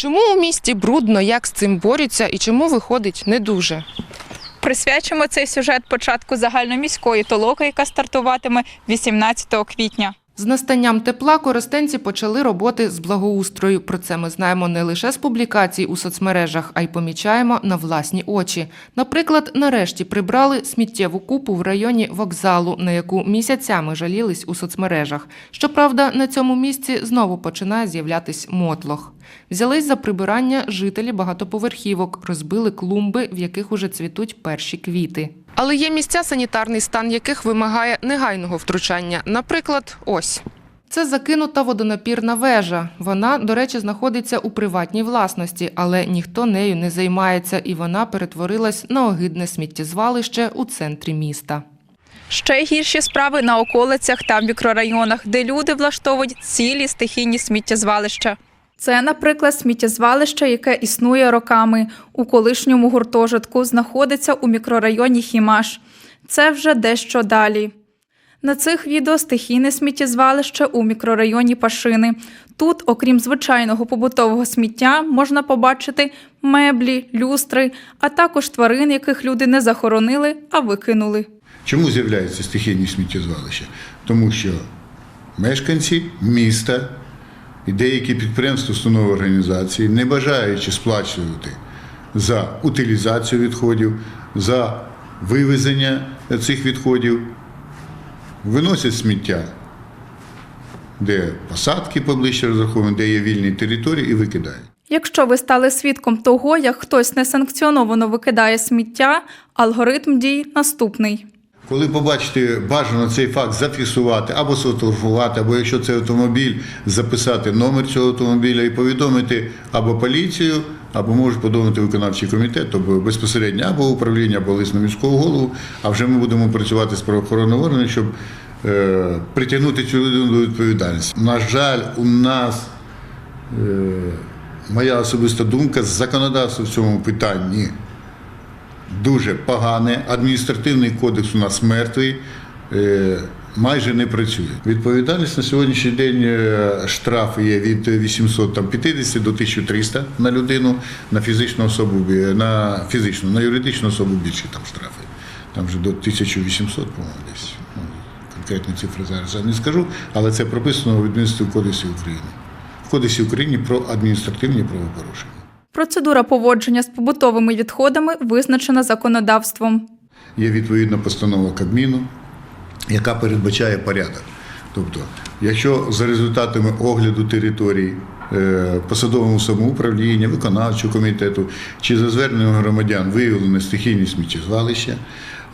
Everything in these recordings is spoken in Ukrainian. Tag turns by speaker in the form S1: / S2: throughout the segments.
S1: Чому у місті брудно, як з цим борються і чому виходить не дуже?
S2: Присвячимо цей сюжет початку загальноміської толоки, яка стартуватиме 18 квітня.
S1: З настанням тепла користенці почали роботи з благоустрою. Про це ми знаємо не лише з публікацій у соцмережах, а й помічаємо на власні очі. Наприклад, нарешті прибрали сміттєву купу в районі вокзалу, на яку місяцями жалілись у соцмережах. Щоправда, на цьому місці знову починає з'являтись мотлох. Взялись за прибирання жителі багатоповерхівок, розбили клумби, в яких уже цвітуть перші квіти. Але є місця, санітарний стан яких вимагає негайного втручання. Наприклад, ось. Це закинута водонапірна вежа. Вона, до речі, знаходиться у приватній власності, але ніхто нею не займається, і вона перетворилась на огидне сміттєзвалище у центрі міста.
S2: Ще гірші справи на околицях та в мікрорайонах, де люди влаштовують цілі стихійні сміттєзвалища. Це, наприклад, сміттєзвалище, яке існує роками. У колишньому гуртожитку знаходиться у мікрорайоні Хімаш. Це вже дещо далі. На цих відео стихійне сміттєзвалище у мікрорайоні Пашини. Тут, окрім звичайного побутового сміття, можна побачити меблі, люстри, а також тварин, яких люди не захоронили, а викинули.
S3: Чому з'являються стихійні сміттєзвалища? Тому що мешканці міста і деякі підприємства, установи організації, не бажаючи сплачувати за утилізацію відходів, за вивезення цих відходів, виносять сміття, де посадки поближче розраховані, де є вільні території, і викидають.
S2: Якщо ви стали свідком того, як хтось несанкціоновано викидає сміття, алгоритм дій наступний.
S3: Коли побачите, бажано цей факт зафіксувати або сфотографувати, або якщо це автомобіль, записати номер цього автомобіля і повідомити або поліцію, або можуть повідомити виконавчий комітет, тобто безпосередньо або управління, або лист на міського голову. А вже ми будемо працювати з правоохоронними органами, щоб е, притягнути цю людину до відповідальності. На жаль, у нас е, моя особиста думка законодавство в цьому питанні дуже погане. Адміністративний кодекс у нас мертвий, е, майже не працює. Відповідальність на сьогоднішній день е, штрафи є від 850 до 1300 на людину, на фізичну особу на фізичну, на юридичну особу більше там штрафи. Там вже до 1800, по-моєму, десь. Ну, Конкретні цифри зараз я не скажу, але це прописано в адміністративному кодексі України. В Кодексі України про адміністративні правопорушення.
S2: Процедура поводження з побутовими відходами визначена законодавством.
S3: Є відповідна постанова Кабміну, яка передбачає порядок. Тобто, якщо за результатами огляду території е, посадовому самоуправління, виконавчого комітету чи за зверненням громадян виявлено стихійні сміттєзвалища,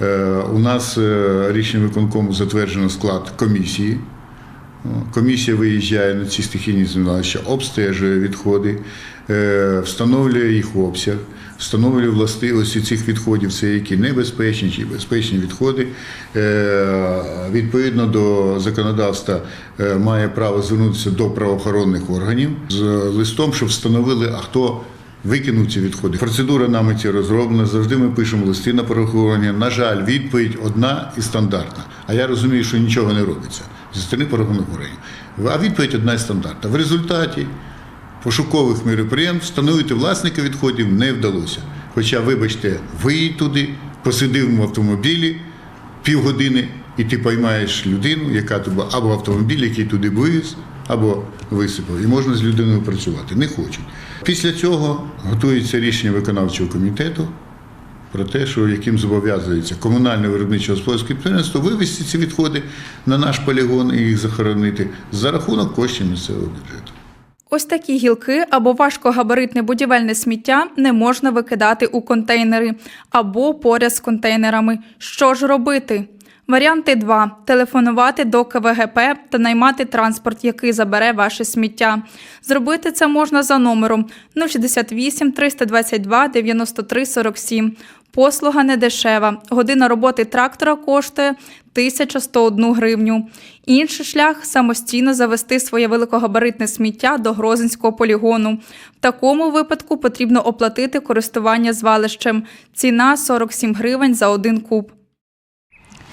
S3: е, у нас е, рішенням виконкому затверджено склад комісії. Комісія виїжджає на ці стихійні звалища, обстежує відходи, е, встановлює їх обсяг, встановлює властивості цих відходів, це які небезпечні чи безпечні відходи. Е, Відповідно до законодавства е, має право звернутися до правоохоронних органів з листом, щоб встановили, а хто викинув ці відходи. Процедура нами ці розроблена. Завжди ми пишемо листи на порахування. На жаль, відповідь одна і стандартна. А я розумію, що нічого не робиться зі сторони порахунок органів. А відповідь одна і стандартна. В результаті пошукових міроприємств встановити власника відходів не вдалося. Хоча, вибачте, виїдь туди, посидив в автомобілі півгодини, і ти поймаєш людину, яка тебе або автомобіль, який туди вивіз, або висипав, і можна з людиною працювати. Не хочуть. Після цього готується рішення виконавчого комітету про те, що яким зобов'язується комунальне виробниче господарське підприємство вивезти ці відходи на наш полігон і їх захоронити за рахунок коштів місцевого бюджету.
S2: Ось такі гілки або важкогабаритне будівельне сміття не можна викидати у контейнери або поряд з контейнерами. Що ж робити? Варіанти 2. телефонувати до КВГП та наймати транспорт, який забере ваше сміття. Зробити це можна за номером 068 322 93 47. Послуга не дешева. Година роботи трактора коштує 1101 гривню. Інший шлях самостійно завести своє великогабаритне сміття до Грозинського полігону. В такому випадку потрібно оплатити користування звалищем. Ціна 47 гривень за один куб.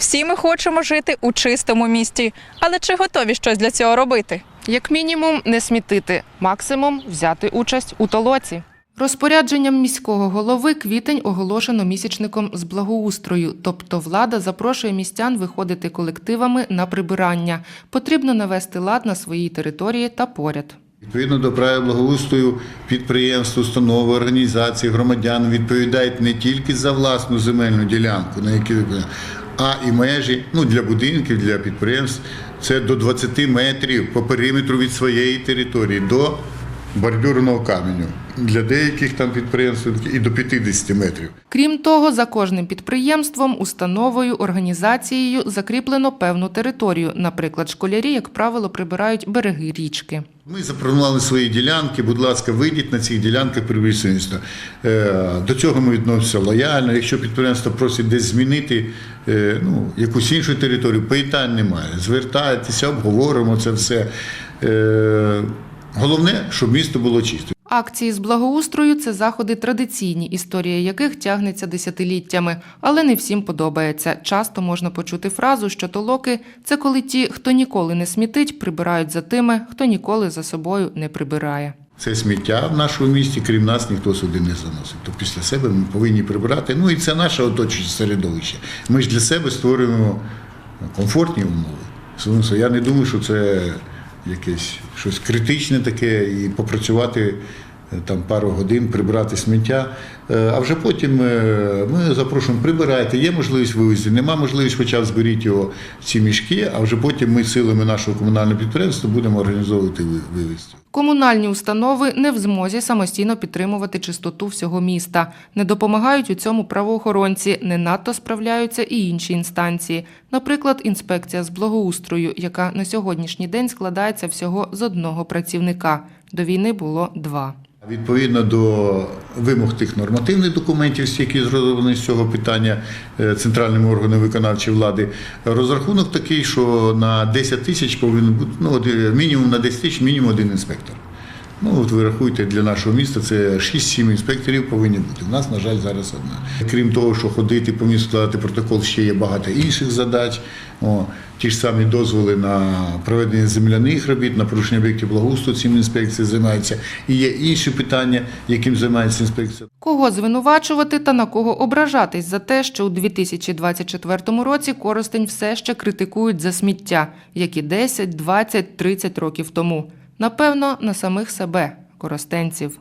S2: Всі ми хочемо жити у чистому місті, але чи готові щось для цього робити?
S1: Як мінімум, не смітити, максимум взяти участь у толоці. Розпорядженням міського голови квітень оголошено місячником з благоустрою, тобто влада запрошує містян виходити колективами на прибирання. Потрібно навести лад на своїй території та поряд.
S3: Відповідно до правил благоустрою, підприємства, установи, організації, громадян відповідають не тільки за власну земельну ділянку, на якій ви- а і межі ну, для будинків, для підприємств. Це до 20 метрів по периметру від своєї території до бордюрного каменю. Для деяких там підприємств і до 50 метрів.
S1: Крім того, за кожним підприємством, установою, організацією закріплено певну територію. Наприклад, школярі, як правило, прибирають береги річки.
S3: Ми запропонували свої ділянки. Будь ласка, вийдіть на цих ділянках прибільшництва. До цього ми відносимося лояльно. Якщо підприємство просить десь змінити е, ну, якусь іншу територію, питань немає. Звертайтеся, обговоримо це все. Е, Головне, щоб місто було чисте.
S1: Акції з благоустрою це заходи традиційні, історія яких тягнеться десятиліттями, але не всім подобається. Часто можна почути фразу, що толоки це коли ті, хто ніколи не смітить, прибирають за тими, хто ніколи за собою не прибирає.
S3: Це сміття в нашому місті, крім нас, ніхто сюди не заносить. То після себе ми повинні прибирати. Ну і це наше оточуюче середовище. Ми ж для себе створюємо комфортні умови. Я не думаю, що це якесь щось критичне таке, і попрацювати е, там пару годин, прибрати сміття. Е, А вже потім е, ми запрошуємо, прибирайте, є можливість вивезти, нема можливість, хоча б зберіть його ці мішки, а вже потім ми силами нашого комунального підприємства будемо організовувати ви- вивезти.
S1: Комунальні установи не в змозі самостійно підтримувати чистоту всього міста. Не допомагають у цьому правоохоронці, не надто справляються і інші інстанції. Наприклад, інспекція з благоустрою, яка на сьогоднішній день складається всього з одного працівника. До війни було два.
S3: Відповідно до вимог тих нормативних документів, які зроблені з цього питання е, центральними органами виконавчої влади, розрахунок такий, що на 10 тисяч повинен бути ну, е, мінімум на 10 тисяч, мінімум один інспектор. Ну, от ви рахуєте, для нашого міста це 6-7 інспекторів повинні бути. У нас, на жаль, зараз одна. Крім того, що ходити по місту, складати протокол, ще є багато інших задач. О, ті ж самі дозволи на проведення земляних робіт, на порушення об'єктів благоустрою цим інспекція займається. І є інші питання, яким займається інспекція.
S1: Кого звинувачувати та на кого ображатись за те, що у 2024 році Коростень все ще критикують за сміття, як і 10, 20, 30 років тому. Напевно, на самих себе, коростенців.